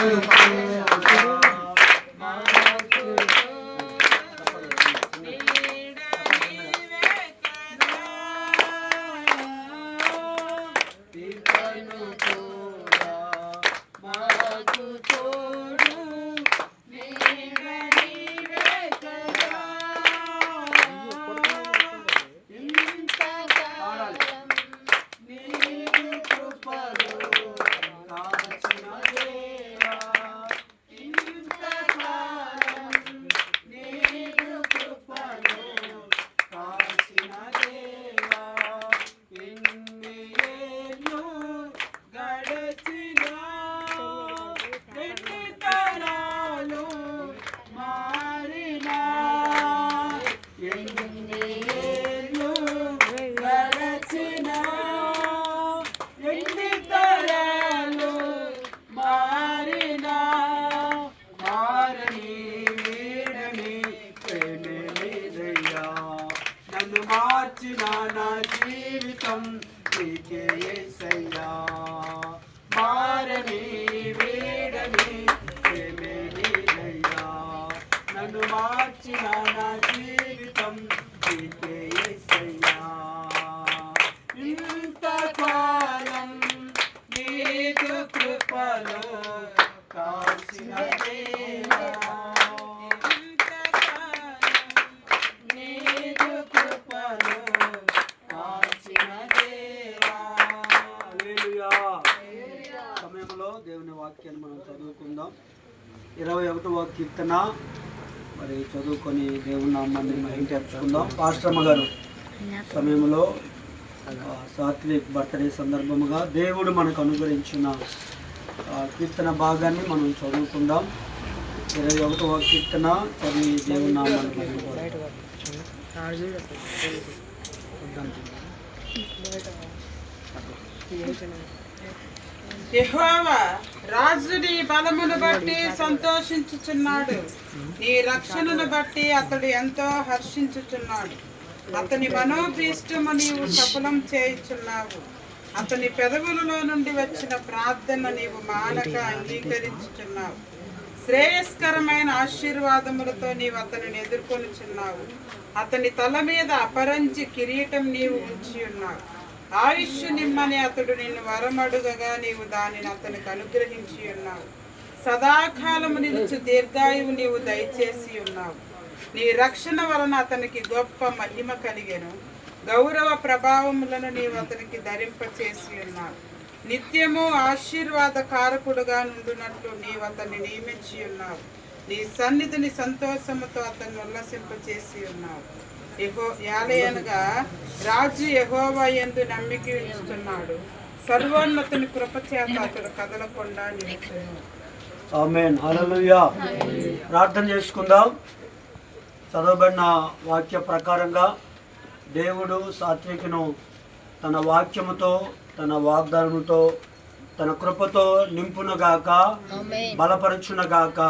ఎన్ని మార్చిన నా జీవితం నీకే యేసయ్యా మారని వీడని ప్రేమే నన్ను మార్చిన నా జీవితం నీకే ఏసయ్యా. ఇంత కాలం నీకు కృపలో కాచిన దేవా నీకు కృపలో కాచిన దేవా హల్లెలూయా. సమయంలో దేవుని వాక్యాన్ని మనం చదువుకుందాం ఇరవై ఒకటవ కీర్తన. మరి చదువుకొని దేవుని నామాన్ని మహించుకుందాం ఆశ్రమ గారు సమయంలో సాత్విక్ బర్త్డే సందర్భముగా దేవుడు మనకు అనుగ్రహించిన కీర్తన భాగాన్ని మనం చదువుకుందాం. ఇరవై ఒకటవ కీర్తన చదివి దేవుని నామాన్ని యహోవా రాజుని బలమును బట్టి సంతోషించుచున్నాడు. నీ రక్షణను బట్టి అతడు ఎంతో హర్షించుచున్నాడు. అతని మనోభీష్టము నీవు సఫలం చేయుచున్నావు. అతని పెదవులలో నుండి వచ్చిన ప్రార్థన నీవు మానక అంగీకరించుచున్నావు. శ్రేయస్కరమైన ఆశీర్వాదములతో నీవు అతనిని ఎదుర్కొనుచున్నావు. అతని తల మీద అపరంజి కిరీటం నీవు ఉంచి ఉన్నావు ఆయుష్ నిమ్మని అతడు నిన్ను వరమడుగగా నీవు దానిని అతనికి అనుగ్రహించి ఉన్నావు. సదాకాలము నిలుచు దీర్ఘాయువు నీవు దయచేసి ఉన్నావు. నీ రక్షణ వలన అతనికి గొప్ప మహిమ కలిగెను. గౌరవ ప్రభావములను నీవు అతనికి ధరింపచేసి ఉన్నావు. నిత్యము ఆశీర్వాద కారకుడుగా నుండునట్లు నీవు అతన్ని నియమించి ఉన్నావు. నీ సన్నిధిని సంతోషముతో అతన్ని ఉల్లసింపచేసి ఉన్నావు. యెహో యాలయనగా రాజు యెహోవా యందు నమ్మిక ఉంచుతున్నాడు. సర్వోన్నతుని కృపచేత అతడు కదలకుండా నిలుచును. ఆమేన్. హల్లెలూయా. ప్రార్థన చేసుకుందాం. చదవబడిన వాక్య ప్రకారంగా దేవుడు సాత్వికను తన వాక్యముతో తన వాగ్దానముతో తన కృపతో నింపునుగాక బలపరచునుగాక.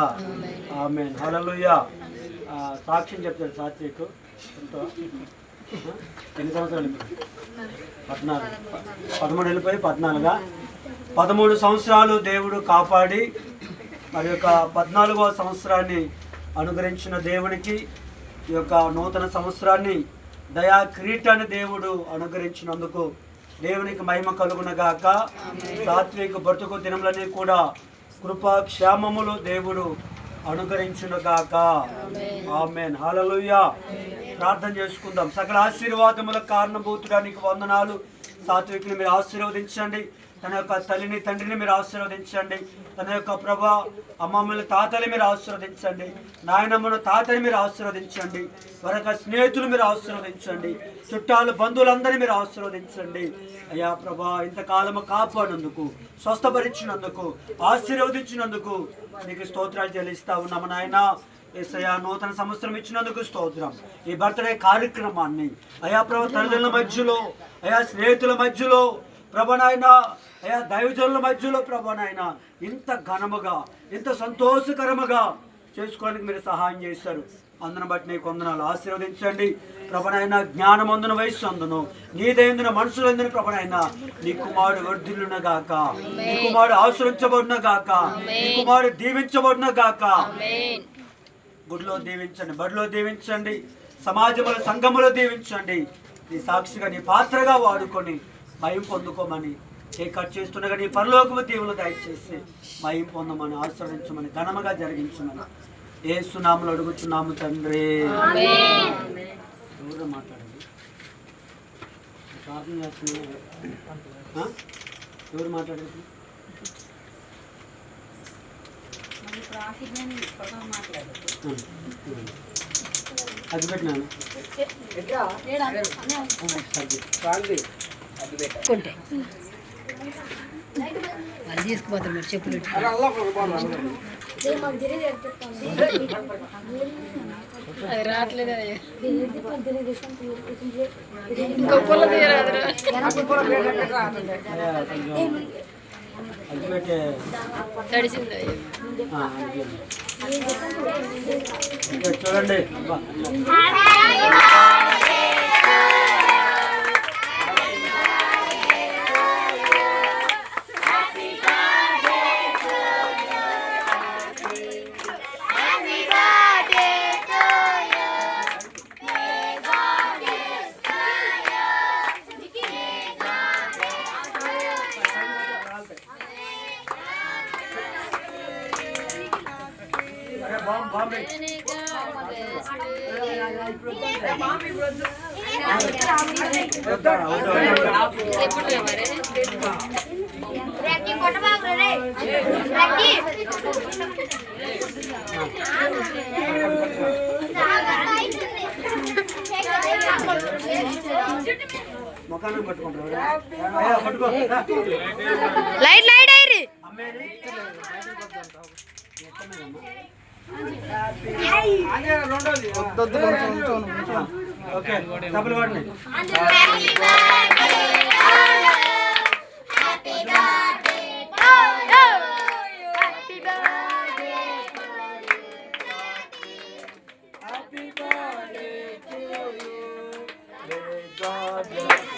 ఆమెన్. హల్లెలూయా. ఆ, సాక్ష్యం చెప్తాడు సాత్విక్? ఎన్ని సంవత్సరాలు? పద్నాలుగు. పదమూడు వెళ్ళిపోయి పద్నాలుగా. పదమూడు సంవత్సరాలు దేవుడు కాపాడి మరి యొక్క పద్నాలుగవ సంవత్సరాన్ని అనుగ్రహించిన దేవునికి ఈ యొక్క నూతన సంవత్సరాన్ని దయా కిరీటాన్ని దేవుడు అనుగ్రహించినందుకు దేవునికి మహిమ కలుగునగాక సాత్విక బ్రతుకు దినములని కూడా కృపా క్షేమములు దేవుడు అనుగ్రహించునుగాక ఆమెన్. హల్లెలూయా ప్రార్థన చేసుకుందాం. సకల ఆశీర్వాదముల కారణభూతుడానికి వందనాలు. సాత్వికుని మీరు ఆశీర్వదించండి. తన యొక్క తల్లిని తండ్రిని మీరు ఆశీర్వదించండి. తన యొక్క ప్రభా అమ్మమ్మల తాతని మీరు ఆశీర్వదించండి. నాయనమ్మను తాతని మీరు ఆశీర్వదించండి. వారి యొక్క స్నేహితులు మీరు ఆశీర్వదించండి. చుట్టాలు బంధువులందరినీ మీరు ఆశీర్వదించండి. అయ్యా ప్రభా ఇంతకాలము కాపాడినందుకు స్వస్థపరిచినందుకు ఆశీర్వదించినందుకు నీకు స్తోత్రాలు చెల్లిస్తా ఉన్నాము నాయన. ఏసయ్యా నూతన సంవత్సరం ఇచ్చినందుకు స్తోత్రం. ఈ బర్త్డే కార్యక్రమాన్ని అయా ప్రభు తల్లిదండ్రుల మధ్యలో అయా స్నేహితుల మధ్యలో ప్రభనాయన అయా దైవజనుల మధ్యలో ప్రభనాయన ఇంత ఘనముగా ఇంత సంతోషకరముగా చేసుకోవడానికి మీరు సహాయం చేశారు. అందును బట్టి నీకు వందనాలు. ఆశీర్వదించండి. ప్రభనైనా జ్ఞానమందున వయస్సు అందును. నీదైందిన మనుషులందున ప్రభనైనా నీ కుమారుడు వర్ధిల్లున గాక నీ కుమారుడు ఆశ్రయించబడిన గాక నీ కుమారుడు దీవించబడిన గాక గుడిలో దీవించండి బడిలో దీవించండి సమాజంలో సంఘములో దీవించండి. నీ సాక్షిగా నీ పాత్రగా వాడుకొని భయం పొందుకోమని చేకట్ చేస్తుండగా నీ పరలోకము దేవులు దయచేసి భయం పొందమని ఆశ్రయించమని ఘనముగా జరిగించమని ఏ సునాములు అడుగుచున్నాము తండ్రి. ఎవరు మాట్లాడండి ప్రార్థన చేస్తున్నారు? ఎవరు మాట్లాడారు? అది పెట్టినాను. కొంటే వాళ్ళు తీసుకుపోతారు మీరు చెప్పులు రావట్లేదు ఇంకో గొప్పలు తీయరాదురా తడిసింది? చూడండి. వద్దా, వద్దా, వద్దా. ఎప్పుడు మరి ఓకే డబ్బులు వాడిని Happy birthday to you. May God bless you.